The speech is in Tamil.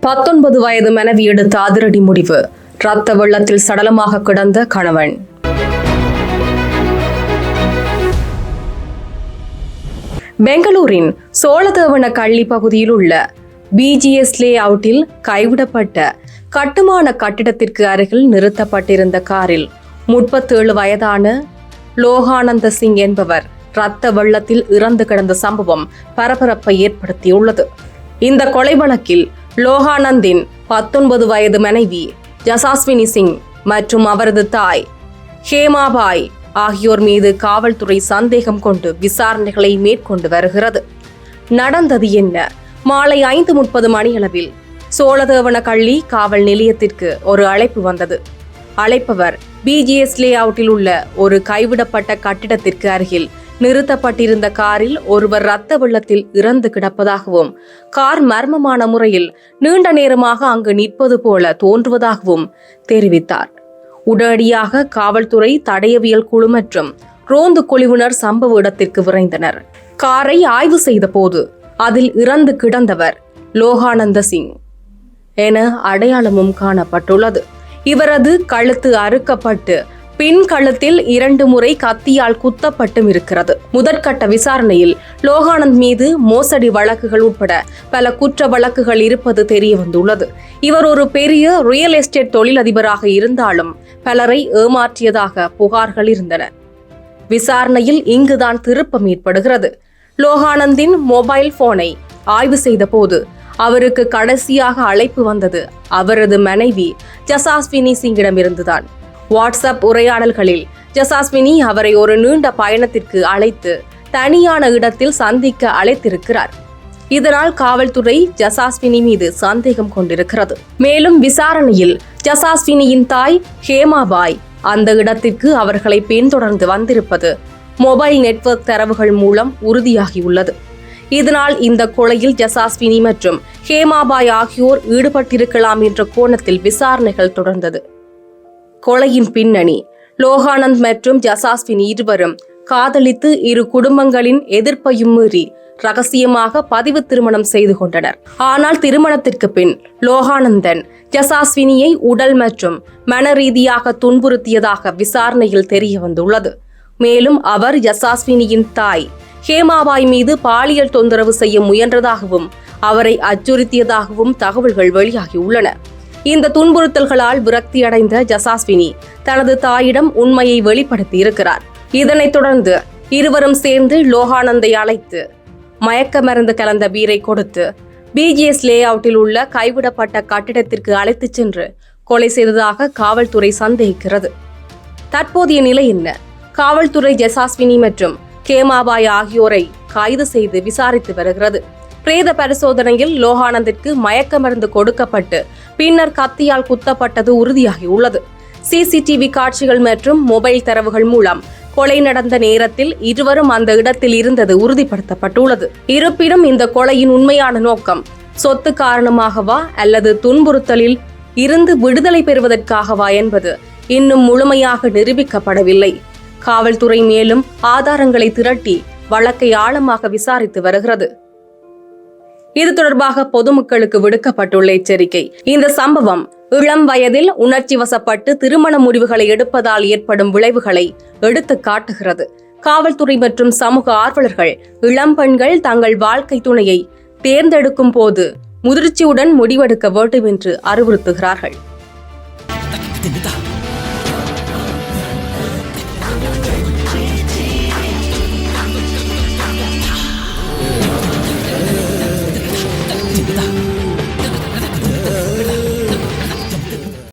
பத்தொன்பது வயது மனைவி எடுத்த அதிரடி முடிவு. ரத்த வெள்ளத்தில் சடலமாக கிடந்த கணவன். பெங்களூரின் சோழதேவன கள்ளி பகுதியில் உள்ள பிஜிஎஸ் லே அவுட்டில் கைவிடப்பட்ட கட்டுமான கட்டிடத்திற்கு அருகில் நிறுத்தப்பட்டிருந்த காரில் முப்பத்தேழு வயதான லோகானந்த சிங் என்பவர் இரத்த வெள்ளத்தில் இறந்து கிடந்த சம்பவம் பரபரப்பை ஏற்படுத்தியுள்ளது. இந்த கொலை வழக்கில் லோகானந்தின் பத்தொன்பது வயது மனைவி ஜசாஸ்வினி சிங் மற்றும் அவரது தாய் ஹேமாபாய் ஆகியோர் மீது காவல்துறை சந்தேகம் கொண்டு விசாரணைகளை மேற்கொண்டு வருகிறது. நடந்தது என்ன? மாலை ஐந்து முப்பது மணியளவில் சோழதேவன கள்ளி காவல் நிலையத்திற்கு ஒரு அழைப்பு வந்தது. அழைப்பவர் பிஜிஎஸ் லே அவுட்டில் உள்ள ஒரு கைவிடப்பட்ட கட்டிடத்திற்கு அருகில் நிறுத்தப்பட்டிருந்த காரில் ஒருவர் இரத்த வெள்ளத்தில் இறந்து கிடப்பதாகவும் கார் மர்மமான முறையில் நீண்ட நேரமாக அங்கு நிற்பது போல தோன்றுவதாகவும் தெரிவித்தார். உடனடியாக காவல்துறை தடயவியல் குழு மற்றும் ரோந்து குழுவினர் சம்பவ இடத்திற்கு விரைந்தனர். காரை ஆய்வு செய்த போது அதில் இறந்து கிடந்தவர் லோகானந்த சிங் என அடையாளமும் காணப்பட்டுள்ளது. இவரது கழுத்து அறுக்கப்பட்டு பின் கழுத்தில் இரண்டு முறை கத்தியால் குத்தப்பட்டும் இருக்கிறது. முதற்கட்ட விசாரணையில் லோகானந்த் மீது மோசடி வழக்குகள் உட்பட பல குற்ற வழக்குகள் இருப்பது தெரிய வந்துள்ளது. இவர் ஒரு பெரிய ரியல் எஸ்டேட் தொழிலதிபராக இருந்தாலும் பலரை ஏமாற்றியதாக புகார்கள் இருந்தன. விசாரணையில் இங்குதான் திருப்பம் ஏற்படுகிறது. லோகானந்தின் மொபைல் போனை ஆய்வு செய்த போது அவருக்கு கடைசியாக அழைப்பு வந்தது அவரது மனைவி ஜசாஸ்வினி சிங்கிடமிருந்துதான். வாட்ஸ்அப் உரையாடல்களில் ஜசாஸ்மினி அவரை ஒரு நீண்ட பயணத்திற்கு அழைத்து தனியான இடத்தில் சந்திக்க அழைத்திருக்கிறார். இதனால் காவல்துறை ஜசாஸ்வினி மீது சந்தேகம் கொண்டிருக்கிறது. மேலும் விசாரணையில் ஜசாஸ்வினியின் தாய் ஹேமாபாய் அந்த இடத்திற்கு அவர்களை பின்தொடர்ந்து வந்திருப்பது மொபைல் நெட்வொர்க் தரவுகள் மூலம் உறுதியாகியுள்ளது. இதனால் இந்த கொலையில் ஜசாஸ்வினி மற்றும் ஹேமாபாய் ஆகியோர் ஈடுபட்டிருக்கலாம் என்ற கோணத்தில் விசாரணைகள் தொடர்ந்தது. கொலையின் பின்னணி. லோகானந்த் மற்றும் ஜசாஸ்வினி இருவரும் காதலித்து இரு குடும்பங்களின் எதிர்ப்பையும் மீறி ரகசியமாக பதிவு திருமணம் செய்து கொண்டனர். ஆனால் திருமணத்திற்கு பின் லோகானந்தன் ஜசாஸ்வினியை உடல் மற்றும் மன ரீதியாக துன்புறுத்தியதாக விசாரணையில் தெரிய வந்துள்ளது. மேலும் அவர் ஜசாஸ்வினியின் தாய் ஹேமாபாய் மீது பாலியல் தொந்தரவு செய்ய முயன்றதாகவும் அவரை அச்சுறுத்தியதாகவும் தகவல்கள் வெளியாகியுள்ளன இந்த துன்புறுத்தல்களால் விரக்தியடைந்த ஜசாஸ்வினி தனது தாயிடம் உண்மையை வெளிப்படுத்தியிருக்கிறார். இதனைத் தொடர்ந்து இருவரும் சேர்ந்து லோகானந்தை அழைத்து மயக்க மருந்து கலந்த பீரை கொடுத்து பிஜிஎஸ் லே அவுட்டில் உள்ள கைவிடப்பட்ட கட்டிடத்திற்கு அழைத்துச் சென்று கொலை செய்ததாக காவல்துறை சந்தேகிக்கிறது. தற்போதைய நிலை என்ன? காவல்துறை ஜசாஸ்வினி மற்றும் கேமாபாய் ஆகியோரை கைது செய்து விசாரித்து வருகிறது. பிரேத பரிசோதனையில் லோகானந்திற்கு மயக்க மருந்து கொடுக்கப்பட்டு பின்னர் கத்தியால் குத்தப்பட்டது உறுதியாகியுள்ளது. சிசிடிவி காட்சிகள் மற்றும் மொபைல் தரவுகள் மூலம் கொலை நடந்த நேரத்தில் இருவரும் அந்த இடத்தில் இருந்தது உறுதிப்படுத்தப்பட்டுள்ளது. இருப்பினும் இந்த கொலையின் உண்மையான நோக்கம் சொத்து காரணமாகவா அல்லது துன்புறுத்தலில் இருந்து விடுதலை பெறுவதற்காகவா என்பது இன்னும் முழுமையாக நிரூபிக்கப்படவில்லை. காவல்துறை மேலும் ஆதாரங்களை திரட்டி வழக்கை ஆழமாக விசாரித்து வருகிறது. இது தொடர்பாக பொதுமக்களுக்கு விடுக்கப்பட்டுள்ள எச்சரிக்கை. இந்த சம்பவம் இளம் வயதில் உணர்ச்சி வசப்பட்டு திருமண முடிவுகளை எடுப்பதால் ஏற்படும் விளைவுகளை எடுத்து காட்டுகிறது. காவல்துறை மற்றும் சமூக ஆர்வலர்கள் இளம் பெண்கள் தங்கள் வாழ்க்கை துணையை தேர்ந்தெடுக்கும் போது முதிர்ச்சியுடன் முடிவெடுக்க வேண்டும் என்று அறிவுறுத்துகிறார்கள். Basta.